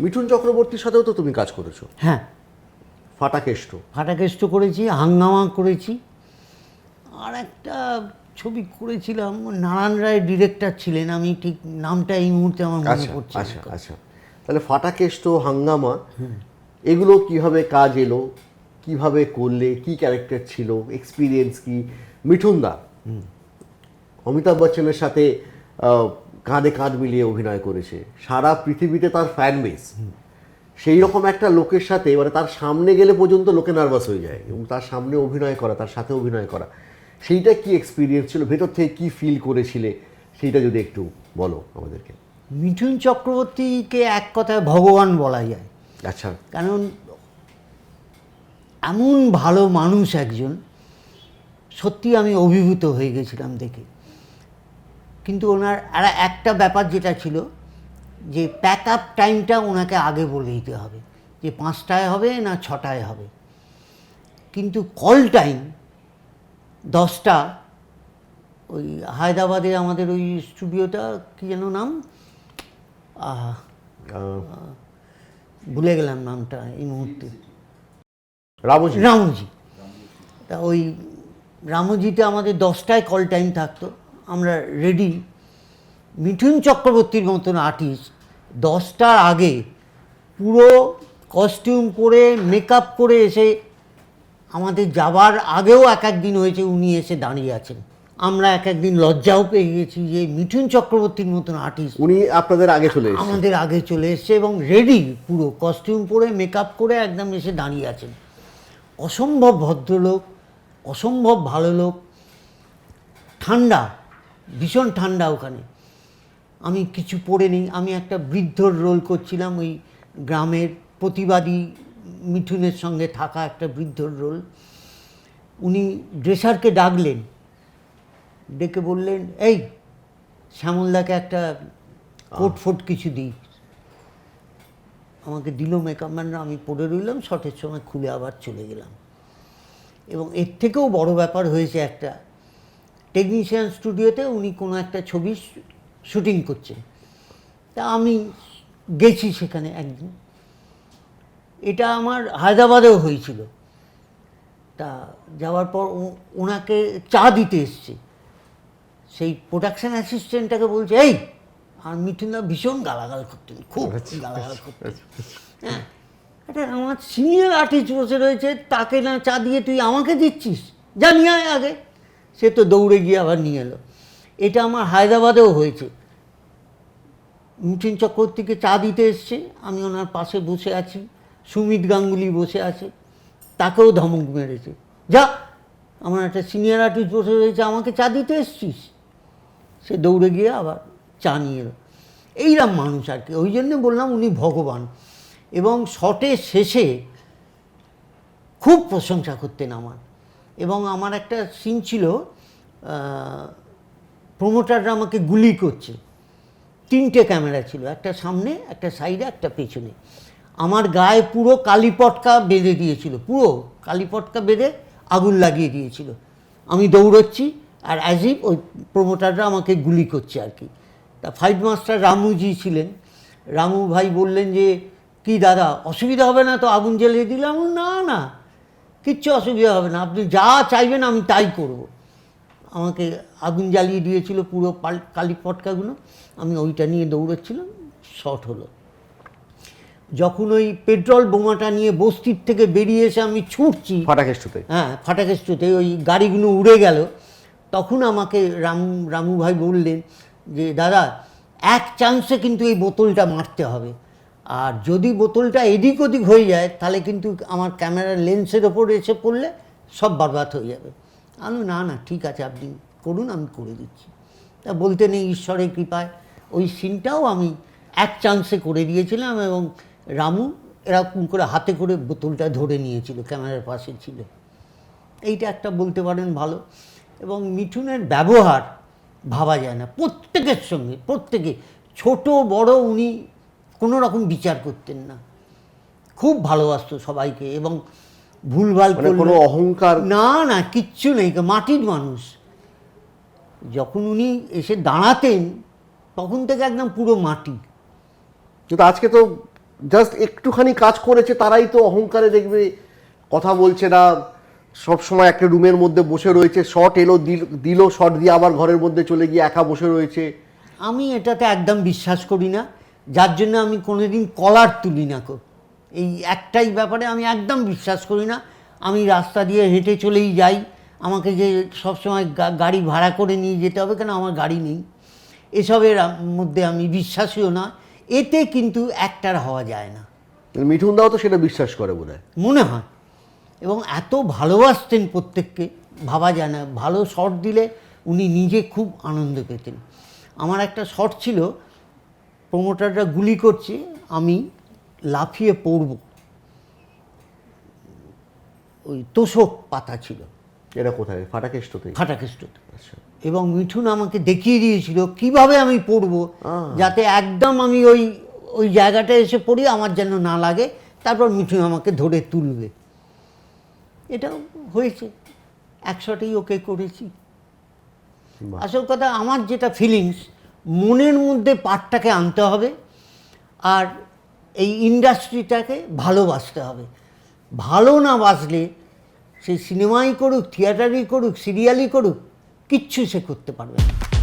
মিঠুন চক্রবর্তীর সাথেও তো তুমি কাজ করেছ। হ্যাঁ। ফাটাকেষ্ট। ফাটাকেষ্ট করেছি হাঙ্গামা করেছি। আর একটা ছবি করেছিলাম নারায়ণ রায় ডিরেক্টর ছিলেন আমি ঠিক নামটা এই মুহূর্তে আমার মনে আচ্ছা পড়ছে আচ্ছা আচ্ছা। তাহলে ফাটাকেষ্ট হাঙ্গামা এগুলো কীভাবে কাজ এলো কীভাবে করলে কি ক্যারেক্টার ছিল এক্সপিরিয়েন্স কি? মিঠুন দা অমিতাভ বচ্চনের সাথে কাঁধে কাঁধ মিলিয়ে অভিনয় করেছে। সারা পৃথিবীতে তার ফ্যান বেস সেই রকম একটা লোকের সাথে মানে তার সামনে গেলে পর্যন্ত লোকে নার্ভাস হয়ে যায় এবং তার সামনে অভিনয় করা তার সাথে অভিনয় করা। সেইটা কি এক্সপিরিয়েন্স ছিল? ভেতর থেকে কি ফিল করেছিলে? সেইটা যদি একটু বলো আমাদেরকে। মিঠুন চক্রবর্তীকে এক কথায় ভগবান বলা যায়। আচ্ছা। কারণ এমন ভালো মানুষ একজন সত্যি আমি অভিভূত হয়ে গেছিলাম দেখে। কিন্তু ওনার আর একটা ব্যাপার যেটা ছিল যে প্যাক আপ টাইমটা ওনাকে আগে বলে দিতে হবে যে পাঁচটায় হবে না ছটায় হবে। কিন্তু কল টাইম দশটা ওই হায়দ্রাবাদে আমাদের ওই স্টুডিওটা কী যেন নাম? ভুলে গেলাম নামটা এই মুহূর্তে। রামজি। রামজি। তা ওই রামজিতে আমাদের দশটায় কল টাইম থাকতো। আমরা রেডি মিঠুন চক্রবর্তীর মতন আর্টিস্ট দশটার আগে পুরো কস্টিউম পরে মেকআপ করে এসে আমাদের যাবার আগেও এক এক দিন হয়েছে উনি এসে দাঁড়িয়ে আছেন। আমরা এক একদিন লজ্জাও পেয়ে গেছি যে মিঠুন চক্রবর্তীর মতন আর্টিস্ট উনি আপনাদের আগে চলে আমাদের আগে চলে এসছে এবং রেডি পুরো কস্টিউম পরে মেকআপ করে একদম এসে দাঁড়িয়ে আছেন। অসম্ভব ভদ্রলোক অসম্ভব ভালো লোক ঠান্ডা। ভীষণ ঠান্ডা ওখানে। আমি কিছু পড়ে নিই। আমি একটা বৃদ্ধর রোল করছিলাম ওই গ্রামের প্রতিবাদী মিঠুনের সঙ্গে থাকা একটা বৃদ্ধর রোল উনি ড্রেসারকে ডাকলেন। ডেকে বললেন এই শ্যামলদাকে একটা কোট ফোট কিছু দিই। আমাকে দিল মেকআপ ম্যানরা আমি পরে রইলাম শটের সময় খুলে আবার চলে গেলাম। এবং এর থেকেও বড় ব্যাপার হয়েছে একটা টেকনিশিয়ান স্টুডিওতে উনি কোনো একটা ছবি শুটিং করছেন। তা আমি গেছি সেখানে একদিন। এটা আমার হায়দ্রাবাদেও হয়েছিল। তা যাওয়ার পর ওনাকে চা দিতে এসছে। সেই প্রোডাকশন অ্যাসিস্ট্যান্টটাকে বলছে এই আর মিঠুনদা ভীষণ গালাগাল করতেন খুব গালাগাল করতেন। হ্যাঁ এটা আমার সিনিয়র আর্টিস্ট বসে রয়েছে তাকে না চা দিয়ে তুই আমাকে দিচ্ছিস? আয় আগে। সে তো দৌড়ে গিয়ে আবার নিয়ে এলো। এটা আমার হায়দ্রাবাদেও হয়েছে। মিঠুন চক্রবর্তীকে চা দিতে এসছে, আমি ওনার পাশে বসে আছি, সুমিত গাঙ্গুলি বসে আছে, তাকেও ধমক মেরেছে। যা, আমার একটা সিনিয়র আর্টিস্ট বসে রয়েছে, আমাকে চা দিতে এসছিস? সে দৌড়ে গিয়ে আবার চা নিয়ে এলো। এইরকম মানুষ আর কি। ওই জন্য বললাম উনি ভগবান। এবং শটের শেষে খুব প্রশংসা করতেন আমার। এবং আমার একটা সিন ছিল প্রমোটাররা আমাকে গুলি করছে। তিনটে ক্যামেরা ছিল, একটা সামনে, একটা সাইডে একটা পেছনে। আমার গায়ে পুরো কালীপটকা বেঁধে দিয়েছিল, পুরো কালীপটকা বেঁধে আগুন লাগিয়ে দিয়েছিল। আমি দৌড়চ্ছি আর অ্যাজিব ওই প্রমোটাররা আমাকে গুলি করছে আর কি। তা ফাইট মাস্টার রামুজি ছিলেন। রামু ভাই বললেন যে, কি দাদা, অসুবিধা হবে না তো আগুন জ্বালিয়ে দিলাম? না না। কিচ্ছু অসুবিধা হবে না। আপনি যা চাইবেন আমি তাই করব। আমাকে আগুন জ্বালিয়ে দিয়েছিল পুরো পাল কালি পটকাগুলো আমি ওইটা নিয়ে দৌড়চ্ছিলাম শর্ট হলো। যখন ওই পেট্রোল বোমাটা নিয়ে বস্তির থেকে বেরিয়ে এসে আমি ছুটছি ফাটাকেষ্টতে? হ্যাঁ ফাটাকেস্টুতে ওই গাড়িগুলো উড়ে গেল। তখন আমাকে রামু রামু ভাই বললেন যে দাদা এক চান্সে কিন্তু এই বোতলটা মারতে হবে। আর যদি বোতলটা এদিক ওদিক হয়ে যায়, তাহলে কিন্তু আমার ক্যামেরার লেন্সের ওপর এসে পড়লে সব বরবাদ হয়ে যাবে। আমি, না না, ঠিক আছে, আপনি করুন, আমি করে দিচ্ছি। তা বলতে নেই, ঈশ্বরের কৃপায়। ওই সিনটাও আমি এক চান্সে করে দিয়েছিলাম এবং রামু এরকম করে হাতে করে বোতলটা ধরে নিয়েছিল, ক্যামেরার পাশে ছিল। এইটা একটা বলতে পারেন ভালো। এবং মিঠুনের ব্যবহার ভাবা যায় না। প্রত্যেকের সঙ্গে, প্রত্যেকে। ছোট, বড়, উনি কোনো রকম বিচার করতেন না। খুব ভালোবাসত সবাইকে এবং ভুলভাল মানে কোনো অহংকার না না কিচ্ছু নেই মাটির মানুষ। যখন উনি এসে দাঁড়াতেন তখন থেকে একদম পুরো মাটি। কিন্তু আজকে তো জাস্ট একটুখানি কাজ করেছে তারাই তো অহংকারে দেখবে কথা বলছে না। সব সময় একটা রুমের মধ্যে বসে রয়েছে শর্ট এলো দিল- দিল শর্ট দিয়ে আবার ঘরের মধ্যে চলে গিয়ে একা বসে রয়েছে। আমি এটাতে একদম বিশ্বাস করি না। যার জন্য আমি কোনোদিন কলার তুলি না কো। এই একটাই ব্যাপারে আমি একদম বিশ্বাস করি না। আমি রাস্তা দিয়ে হেঁটে চলেই যাই। আমাকে যে সবসময় গাড়ি ভাড়া করে নিয়ে যেতে হবে কেন? আমার গাড়ি নেই। এসবের মধ্যে আমি বিশ্বাসীও না। এতে কিন্তু একটার হওয়া যায় না। মিঠুন দাও তো সেটা বিশ্বাস করে বোধ হয় মনে হয়। এবং এত ভালোবাসতেন প্রত্যেককে ভাবা যায় না। ভালো শট দিলে উনি নিজে খুব আনন্দ পেতেন। আমার একটা শট ছিল প্রমোটাররা গুলি করছে আমি লাফিয়ে পড়ব। ওই তোষক পাতা ছিল। এটা কোথায়? ফাটাকেষ্টতেই? ফাটাকেষ্টতে। আচ্ছা। এবং মিঠুন আমাকে দেখিয়ে দিয়েছিল কীভাবে আমি পড়ব? যাতে একদম আমি ওই ওই জায়গাটা এসে পড়ি আমার যেন না লাগে। তারপর মিঠুন আমাকে ধরে তুলবে। এটাও হয়েছে। একশোটাই ওকে করেছি। আসল কথা আমার যেটা ফিলিংস মনের মধ্যে পাঠটাকে আনতে হবে আর এই ইন্ডাস্ট্রিটাকে ভালোবাসতে হবে। ভালো না বাসলে সে সিনেমাই করুক, থিয়েটারই করুক, সিরিয়ালই করুক, কিচ্ছু সে করতে পারবে না।